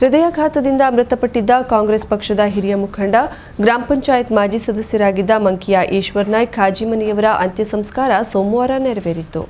ಹೃದಯಾಘಾತದಿಂದ ಮೃತಪಟ್ಟಿದ್ದ ಕಾಂಗ್ರೆಸ್ ಪಕ್ಷದ ಹಿರಿಯ ಮುಖಂಡ, ಗ್ರಾಮ ಪಂಚಾಯತ್ ಮಾಜಿ ಸದಸ್ಯರಾಗಿದ್ದ ಮಂಕಿಯ ಈಶ್ವರ್ ನಾಯ್ಕ್ ಖಾಜಿಮನಿಯವರ ಅಂತ್ಯ ಸಂಸ್ಕಾರ ಸೋಮವಾರ ನೆರವೇರಿತು.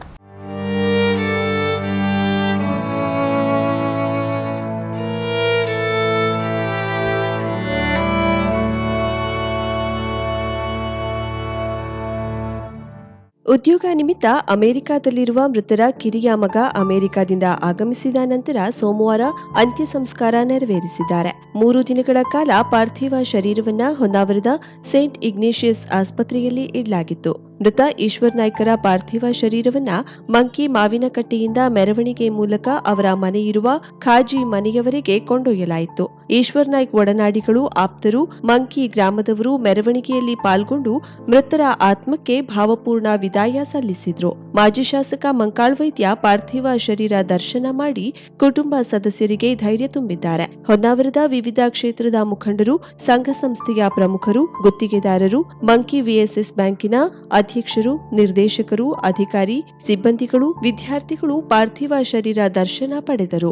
ಉದ್ಯೋಗ ನಿಮಿತ್ತ ಅಮೆರಿಕಾದಲ್ಲಿರುವ ಮೃತರ ಕಿರಿಯ ಮಗ ಅಮೆರಿಕಾದಿಂದ ಆಗಮಿಸಿದ ನಂತರ ಸೋಮವಾರ ಅಂತ್ಯ ಸಂಸ್ಕಾರ ನೆರವೇರಿಸಿದ್ದಾರೆ. ಮೂರು ದಿನಗಳ ಕಾಲ ಪಾರ್ಥಿವ ಶರೀರವನ್ನ ಹೊನ್ನಾವರದ ಸೇಂಟ್ ಇಗ್ನೇಷಿಯಸ್ ಆಸ್ಪತ್ರೆಯಲ್ಲಿ ಇಡಲಾಗಿತ್ತು. ಮೃತ ಈಶ್ವರ್ ನಾಯ್ಕರ ಪಾರ್ಥಿವ ಶರೀರವನ್ನ ಮಂಕಿ ಮಾವಿನಕಟ್ಟೆಯಿಂದ ಮೆರವಣಿಗೆ ಮೂಲಕ ಅವರ ಮನೆಯಿರುವ ಖಾಜಿ ಮನೆಯವರೆಗೆ ಕೊಂಡೊಯ್ಯಲಾಯಿತು. ಈಶ್ವರ್ ನಾಯ್ಕ್ ಒಡನಾಡಿಗಳು, ಆಪ್ತರು, ಮಂಕಿ ಗ್ರಾಮದವರು ಮೆರವಣಿಗೆಯಲ್ಲಿ ಪಾಲ್ಗೊಂಡು ಮೃತರ ಆತ್ಮಕ್ಕೆ ಭಾವಪೂರ್ಣ ವಿದಾಯ ಸಲ್ಲಿಸಿದ್ರು. ಮಾಜಿ ಶಾಸಕ ಮಂಕಾಳ್ ವೈದ್ಯ ಪಾರ್ಥಿವ ಶರೀರ ದರ್ಶನ ಮಾಡಿ ಕುಟುಂಬ ಸದಸ್ಯರಿಗೆ ಧೈರ್ಯ ತುಂಬಿದ್ದಾರೆ. ಹೊನ್ನಾವರದ ವಿವಿಧ ಕ್ಷೇತ್ರದ ಮುಖಂಡರು, ಸಂಘ ಸಂಸ್ಥೆಯ ಪ್ರಮುಖರು, ಗುತ್ತಿಗೆದಾರರು, ಮಂಕಿ ವಿಎಸ್ಎಸ್ ಬ್ಯಾಂಕಿನ ಅಧ್ಯಕ್ಷರು ನಿರ್ದೇಶಕರು, ಅಧಿಕಾರಿ, ಸಿಬ್ಬಂದಿಗಳು, ವಿದ್ಯಾರ್ಥಿಗಳು ಪಾರ್ಥಿವ ಶರೀರ ದರ್ಶನ ಪಡೆದರು.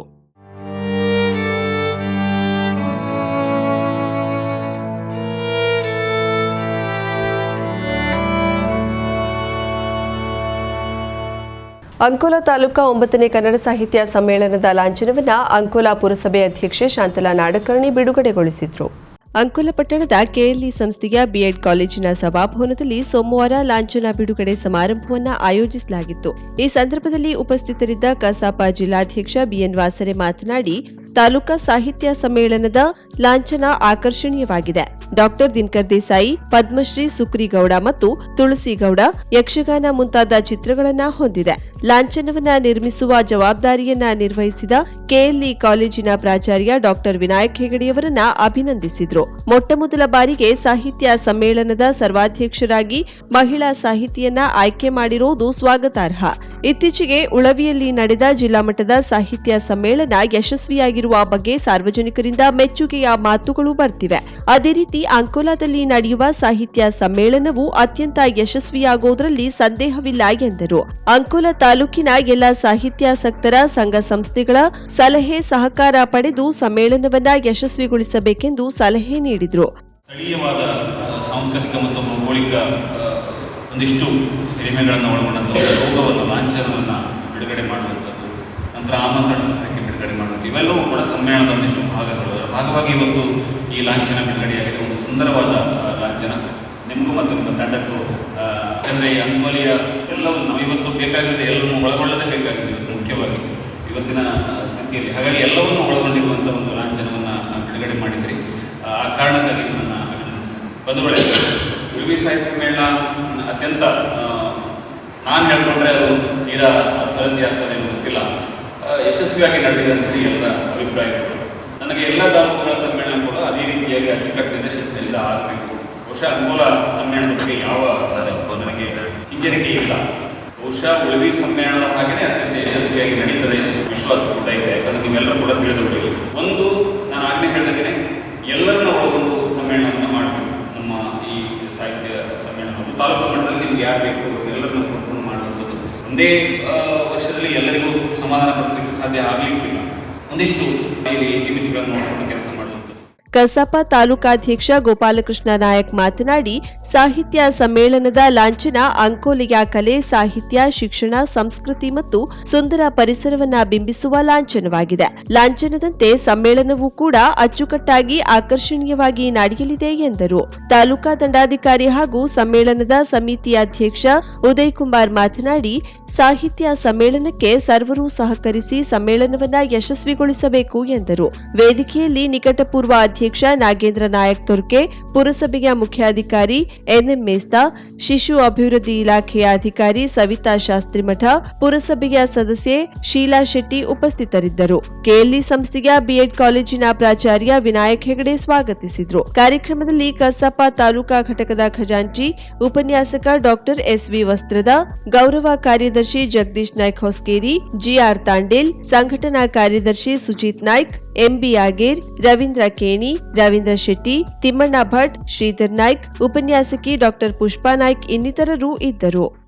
ಅಂಕೋಲಾ ತಾಲೂಕಾ ಒಂಬತ್ತನೇ ಕನ್ನಡ ಸಾಹಿತ್ಯ ಸಮ್ಮೇಳನದ ಲಾಂಛನವನ್ನು ಅಂಕೋಲಾ ಪುರಸಭೆ ಅಧ್ಯಕ್ಷೆ ಶಾಂತಲಾ ನಾಡಕರ್ಣಿ ಬಿಡುಗಡೆಗೊಳಿಸಿದ್ರು. ಅಂಕೋಲ ಪಟ್ಟಣದ ಕೆಎಲ್ಇ ಸಂಸ್ಥೆಯ ಬಿಎಡ್ ಕಾಲೇಜಿನ ಸಭಾಭವನದಲ್ಲಿ ಸೋಮವಾರ ಲಾಂಛನ ಬಿಡುಗಡೆ ಸಮಾರಂಭವನ್ನು ಆಯೋಜಿಸಲಾಗಿತ್ತು. ಈ ಸಂದರ್ಭದಲ್ಲಿ ಉಪಸ್ಥಿತರಿದ್ದ ಕಸಾಪ ಜಿಲ್ಲಾಧ್ಯಕ್ಷ ಬಿಎನ್ ವಾಸರೆ ಮಾತನಾಡಿ ತಾಲೂಕಾ ಸಾಹಿತ್ಯ ಸಮ್ಮೇಳನದ ಲಾಂಛನ ಆಕರ್ಷಣೀಯವಾಗಿದೆ. ಡಾಕ್ಟರ್ ದಿನಕರ್ ದೇಸಾಯಿ, ಪದ್ಮಶ್ರೀ ಸುಕ್ರಿಗೌಡ ಮತ್ತು ತುಳಸಿಗೌಡ ಯಕ್ಷಗಾನ ಮುಂತಾದ ಚಿತ್ರಗಳನ್ನ ಹೊಂದಿದೆ. ಲಾಂಛನವನ್ನ ನಿರ್ಮಿಸುವ ಜವಾಬ್ದಾರಿಯನ್ನ ನಿರ್ವಹಿಸಿದ ಕೆಎಲ್ಇ ಕಾಲೇಜಿನ ಪ್ರಾಚಾರ್ಯ ಡಾಕ್ಟರ್ ವಿನಾಯಕ್ ಹೆಗಡೆಯವರನ್ನ ಅಭಿನಂದಿಸಿದ್ರು. ಮೊಟ್ಟಮೊದಲ ಬಾರಿಗೆ ಸಾಹಿತ್ಯ ಸಮ್ಮೇಳನದ ಸರ್ವಾಧ್ಯಕ್ಷರಾಗಿ ಮಹಿಳಾ ಸಾಹಿತಿಯನ್ನ ಆಯ್ಕೆ ಮಾಡಿರುವುದು ಸ್ವಾಗತಾರ್ಹ. ಇತ್ತೀಚೆಗೆ ಉಳವಿಯಲ್ಲಿ ನಡೆದ ಜಿಲ್ಲಾ ಮಟ್ಟದ ಸಾಹಿತ್ಯ ಸಮ್ಮೇಳನ ಯಶಸ್ವಿಯಾಗಿರುವ ಬಗ್ಗೆ ಸಾರ್ವಜನಿಕರಿಂದ ಮೆಚ್ಚುಗೆಯ ಮಾತುಗಳು ಬರ್ತಿವೆ. ಅದೇ ರೀತಿ ಅಂಕೋಲಾದಲ್ಲಿ ನಡೆಯುವ ಸಾಹಿತ್ಯ ಸಮ್ಮೇಳನವು ಅತ್ಯಂತ ಯಶಸ್ವಿಯಾಗುವುದರಲ್ಲಿ ಸಂದೇಹವಿಲ್ಲ ಎಂದರು. ಅಂಕೋಲಾ ತಾಲೂಕಿನ ಎಲ್ಲ ಸಾಹಿತ್ಯಾಸಕ್ತರ ಸಂಘ ಸಂಸ್ಥೆಗಳ ಸಲಹೆ ಸಹಕಾರ ಪಡೆದು ಸಮ್ಮೇಳನವನ್ನ ಯಶಸ್ವಿಗೊಳಿಸಬೇಕೆಂದು ಸಲಹೆ ನೀಡಿದರು. ಸ್ಥಳೀಯವಾದ ಸಾಂಸ್ಕೃತಿಕ ಮತ್ತು ಭೌಗೋಳಿಕ ಒಂದಿಷ್ಟು ಹಿರಿಮೆಗಳನ್ನು ಒಳಗೊಂಡಂಥ ಲೋಕವನ್ನು ಲಾಂಛನವನ್ನು ಬಿಡುಗಡೆ ಮಾಡುವಂಥದ್ದು. ನಂತರ ಆಮಂತ್ರಣ. ಇವೆಲ್ಲವೂ ಕೂಡ ಸಮ್ಮೇಳನದ ಒಂದಿಷ್ಟು ಭಾಗಗಳು. ಅದರ ಭಾಗವಾಗಿ ಇವತ್ತು ಈ ಲಾಂಛನ ಬಿಡುಗಡೆಯಾಗಿದೆ ಒಂದು ಸುಂದರವಾದ ಲಾಂಛನ. ನಿಮಗೂ ಮತ್ತು ನಿಮ್ಮ ತಂಡಕ್ಕೂ ಯಾಕಂದರೆ ಅಂಕೋಲಿಯ ಎಲ್ಲವನ್ನು ನಾವು ಇವತ್ತು ಬೇಕಾಗಿದೆ ಎಲ್ಲವನ್ನು ಒಳಗೊಳ್ಳದೆ ಬೇಕಾಗಿದೆ ಇವತ್ತು ಮುಖ್ಯವಾಗಿ ಇವತ್ತಿನ ಸ್ಥಿತಿಯಲ್ಲಿ. ಹಾಗಾಗಿ ಎಲ್ಲವನ್ನು ಒಳಗೊಂಡಿರುವಂಥ ಒಂದು ಲಾಂಛನವನ್ನು ಬಿಡುಗಡೆ ಮಾಡಿದ್ರಿ. ಆ ಕಾರಣಕ್ಕಾಗಿ ನನ್ನ ಅಭಿನಂದಿಸ್ತೇನೆ ಬಂಧುಗಳೇ ಉಳಿವಿ ಸಾಹಿತ್ಯ ಸಮ್ಮೇಳನ ಅತ್ಯಂತ ನಾನು ಹೇಳ್ಕೊಂಡ್ರೆ ಅದು ತೀರಾ ಅಭಿವೃದ್ಧಿ ಆಗ್ತದೆ ಗೊತ್ತಿಲ್ಲ. ಯಶಸ್ವಿಯಾಗಿ ನಡೆದಿದೆ ಅಂತ ಎಲ್ಲ ಅಭಿಪ್ರಾಯಗಳು. ನನಗೆ ಎಲ್ಲ ತಾಲೂಕುಗಳ ಸಮ್ಮೇಳನ ಕೂಡ ಅದೇ ರೀತಿಯಾಗಿ ಅಚ್ಚುಕಟ್ಟಿನಿಂದ ಶಿಸ್ತಿನಿಂದ ಆಗಬೇಕು. ಬಹುಶಃ ಮೂಲ ಸಮ್ಮೇಳನದ ಬಗ್ಗೆ ಯಾವ ನನಗೆ ಹಿಂಜರಿಕೆ ಇಲ್ಲ. ಬಹುಶಃ ಉಳಿವಿ ಸಮ್ಮೇಳನದ ಹಾಗೆಯೇ ಅತ್ಯಂತ ಯಶಸ್ವಿಯಾಗಿ ನಡೀತದೆ ವಿಶ್ವಾಸ ಕೂಡ ಇದೆ, ಯಾಕಂದ್ರೆ ನೀವೆಲ್ಲರೂ ಕೂಡ ತಿಳಿದುಕೊಳ್ಳಿ. ಒಂದು, ನಾನು ಆಗ್ನೇ ಹೇಳಿದ್ದೇನೆ, ಎಲ್ಲರನ್ನ ಒಳಗೊಂಡು ಸಮ್ಮೇಳನವನ್ನು ಮಾಡಬೇಕು. ನಮ್ಮ ಈ ಸಾಹಿತ್ಯ ಸಮ್ಮೇಳನವನ್ನು ತಾಲೂಕು ಮಟ್ಟದಲ್ಲಿ ನಿಮ್ಗೆ ಯಾರು ಬೇಕು, ಎಲ್ಲರನ್ನ ಕೊಡ್ಕೊಂಡು ಮಾಡುವಂಥದ್ದು. ಒಂದೇ ಆ, ವರ್ಷದಲ್ಲಿ ಎಲ್ಲರಿಗೂ ಸಮಾಧಾನ ಪಡಿಸಲಿಕ್ಕೆ ಸಾಧ್ಯ ಆಗಲಿಕ್ಕಿಲ್ಲ. ಒಂದಿಷ್ಟು ಈ ಕೆಲಸ ಮಾಡುವಂಥದ್ದು ಕಸಾಪ ತಾಲೂಕಾಧ್ಯಕ್ಷ ಗೋಪಾಲಕೃಷ್ಣ ನಾಯಕ್ ಮಾತನಾಡಿ, ಸಾಹಿತ್ಯ ಸಮ್ಮೇಳನದ ಲಾಂಛನ ಅಂಕೋಲೆಯ ಕಲೆ, ಸಾಹಿತ್ಯ, ಶಿಕ್ಷಣ, ಸಂಸ್ಕೃತಿ ಮತ್ತು ಸುಂದರ ಪರಿಸರವನ್ನ ಬಿಂಬಿಸುವ ಲಾಂಛನವಾಗಿದೆ. ಲಾಂಛನದಂತೆ ಸಮ್ಮೇಳನವೂ ಕೂಡ ಅಚ್ಚುಕಟ್ಟಾಗಿ ಆಕರ್ಷಣೀಯವಾಗಿ ನಡೆಯಲಿದೆ ಎಂದರು. ತಾಲೂಕಾ ದಂಡಾಧಿಕಾರಿ ಹಾಗೂ ಸಮ್ಮೇಳನದ ಸಮಿತಿ ಅಧ್ಯಕ್ಷ ಉದಯ್ ಕುಮಾರ್ ಮಾತನಾಡಿ, ಸಾಹಿತ್ಯ ಸಮ್ಮೇಳನಕ್ಕೆ ಸರ್ವರು ಸಹಕರಿಸಿ ಸಮ್ಮೇಳನವನ್ನ ಯಶಸ್ವಿಗೊಳಿಸಬೇಕು ಎಂದರು. ವೇದಿಕೆಯಲ್ಲಿ ನಿಕಟಪೂರ್ವ ಅಧ್ಯಕ್ಷ ನಾಗೇಂದ್ರ ನಾಯಕ್ ತುರ್ಕೆ, ಪುರಸಭೆಯ ಮುಖ್ಯಾಧಿಕಾರಿ ಎನ್ಎಂ ಮೇಸ್ತಾ, ಶಿಶು ಅಭಿವೃದ್ಧಿ ಇಲಾಖೆಯ ಅಧಿಕಾರಿ ಸವಿತಾ ಶಾಸ್ತ್ರಿ ಮಠ ಪುರಸಭೆಯ ಸದಸ್ಯೆ ಶೀಲಾ ಶೆಟ್ಟಿ ಉಪಸ್ಥಿತರಿದ್ದರು. ಕೆಎಲ್ಇ ಸಂಸ್ಥೆಯ ಬಿಎಡ್ ಕಾಲೇಜಿನ ಪ್ರಾಚಾರ್ಯ ವಿನಾಯಕ್ ಹೆಗಡೆ ಸ್ವಾಗತಿಸಿದ್ರು. ಕಾರ್ಯಕ್ರಮದಲ್ಲಿ ಕಸಾಪ ತಾಲೂಕಾ ಘಟಕದ ಖಜಾಂಚಿ, ಉಪನ್ಯಾಸಕ ಡಾಕ್ಟರ್ ಎಸ್ವಿ ವಸ್ತ್ರದ, ಗೌರವ ಕಾರ್ಯದರ್ಶಿ ಜಗದೀಶ್ ನಾಯ್ಕ್ ಹೊಸ್ಕೇರಿ, ಜಿಆರ್ ತಾಂಡೇಲ್, ಸಂಘಟನಾ ಕಾರ್ಯದರ್ಶಿ ಸುಜಿತ್ ನಾಯ್ಕ್ ಎಂಬಿ ಆಗೇರ್ ರವೀಂದ್ರ ಕೇಣಿ, ರವೀಂದ್ರ ಶೆಟ್ಟಿ, ತಿಮ್ಮಣ್ಣ ಭಟ್, ಶ್ರೀಧರ್ ನಾಯ್ಕ್, ಉಪನ್ಯಾಸಕಿ ಡಾಕ್ಟರ್ ಪುಷ್ಪಾ ನಾಯ್ಕ್ ಇನ್ನಿತರರು ಇದ್ದರು.